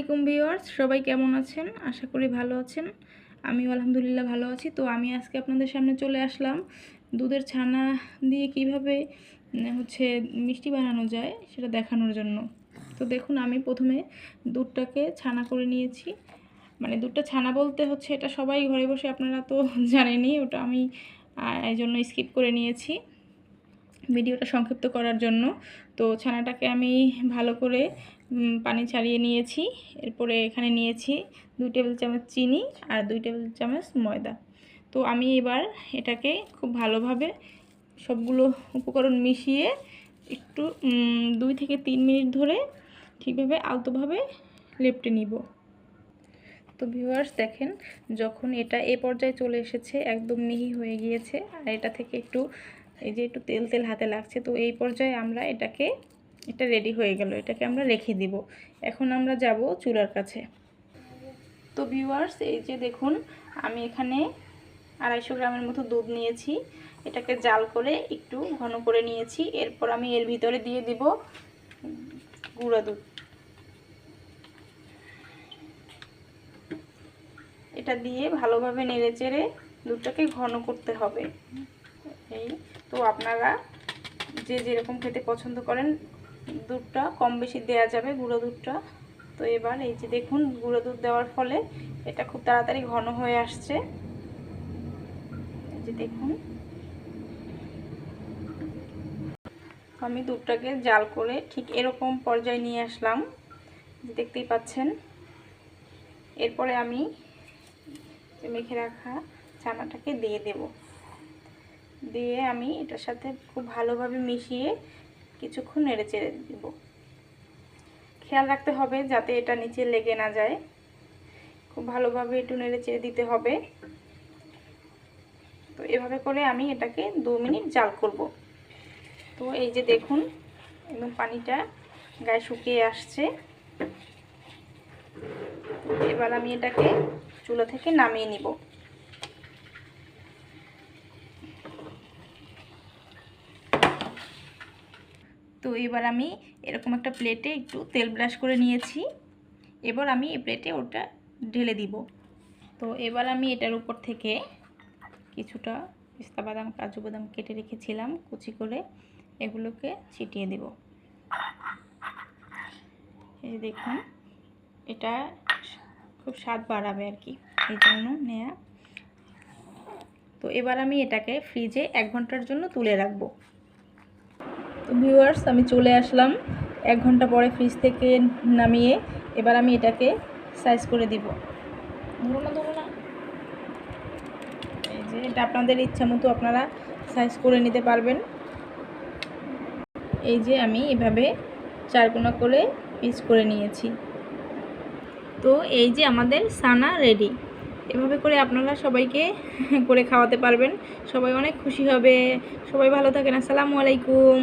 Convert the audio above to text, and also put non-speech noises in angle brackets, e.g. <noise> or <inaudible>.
আলাইকুম ভিউয়ার্স, সবাই কেমন আছেন? আশা করি ভালো আছেন। আমি আলহামদুলিল্লাহ ভালো আছি। তো আমি আজকে আপনাদের সামনে চলে আসলাম দুধের ছানা দিয়ে কীভাবে হচ্ছে মিষ্টি বানানো যায় সেটা দেখানোর জন্য। তো দেখুন, আমি প্রথমে দুধটাকে ছানা করে নিয়েছি। মানে দুধটা ছানা বলতে হচ্ছে, এটা সবাই ঘরে বসে আপনারা তো <laughs> জানেনই, ওটা আমি এই জন্য স্কিপ করে নিয়েছি। ভিডিওটা সংক্ষিপ্ত করার জন্য। তো ছানাটাকে আমি ভালো করে পানি ছাড়িয়ে নিয়েছি। এরপরে এখানে নিয়েছি দুই টেবিল চামচ চিনি আর দুই টেবিল চামচ ময়দা। তো আমি এবার এটাকে খুব ভালোভাবে সবগুলো উপকরণ মিশিয়ে একটু দুই থেকে তিন মিনিট ধরে ঠিকভাবে আলতোভাবে লেপটে নিব। তো ভিউয়ার্স দেখেন, যখন এটা এ পর্যায়ে চলে এসেছে, একদম মিহি হয়ে গিয়েছে, আর এটা থেকে একটু এই যে একটু তেল তেল হাতে লাগছে, তো এই পর্যায়ে আমরা এটাকে, এটা রেডি হয়ে গেল, এটাকে আমরা রেখে দিব। এখন আমরা যাব চুলার কাছে। তো ভিউয়ার্স এই যে দেখুন, আমি এখানে আড়াইশো গ্রামের মতো দুধ নিয়েছি। এটাকে জাল করে একটু ঘন করে নিয়েছি। এরপর আমি এর ভিতরে দিয়ে দিব গুঁড়া দুধ। এটা দিয়ে ভালোভাবে নেড়ে চেড়ে দুধটাকে ঘন করতে হবে। এই তো আপনারা যে যেরকম খেতে পছন্দ করেন, দুধটা কম বেশি দেওয়া যাবে, গুঁড়ো দুধটা। তো এবার এই যে দেখুন, গুঁড়ো দুধ দেওয়ার ফলে এটা খুব তাড়াতাড়ি ঘন হয়ে আসছে। এই যে দেখুন। আমি দুধটাকে জাল করে ঠিক এরকম পর্যায়ে নিয়ে আসলাম। দেখতেই পাচ্ছেন। এরপরে আমি মেখে রাখা ছানাটাকে দিয়ে দেব। দিয়ে আমি এটার সাথে খুব ভালোভাবে মিশিয়ে কিছুক্ষণ নেড়ে চেড়ে দেব। খেয়াল রাখতে হবে যাতে এটা নিচে লেগে না যায়। খুব ভালোভাবে একটু নেড়ে চেড়ে দিতে হবে। তো এভাবে করে আমি এটাকে দু মিনিট জাল করব। তো এই যে দেখুন, একদম পানিটা গায়ে শুকিয়ে আসছে। এবার আমি এটাকে চুলা থেকে নামিয়ে নিব। তো এবার আমি এরকম একটা প্লেটে একটু তেল ব্রাশ করে নিয়েছি। এবার আমি এই প্লেটে ওটা ঢেলে দিব। তো এবার আমি এটার উপর থেকে কিছুটা পিস্তা বাদাম, কাজু বাদাম কেটে রেখেছিলাম, কুচি করে এগুলোকে ছিটিয়ে দেব। এই দেখুন, এটা খুব স্বাদ বাড়াবে আর কি, এই জন্য নেয়া। তো এবার আমি এটাকে ফ্রিজে এক ঘণ্টার জন্য তুলে রাখব। তো ভিউয়ার্স আমি চলে আসলাম। এক ঘণ্টা পরে ফ্রিজ থেকে নামিয়ে এবার আমি এটাকে সাইজ করে দিব। ধরো না ধরো না। এই যে, এটা আপনাদের ইচ্ছা মতো আপনারা সাইজ করে নিতে পারবেন। এই যে, আমি এভাবে চারকোনা করে পিস করে নিয়েছি। তো এই যে, আমাদের সানা রেডি এভাবে করে আপনারা সবাইকে <laughs> করে খাওয়াতে পারবেন। সবাই অনেক খুশি হবে। সবাই ভালো থাকেন। আসসালামু আলাইকুম।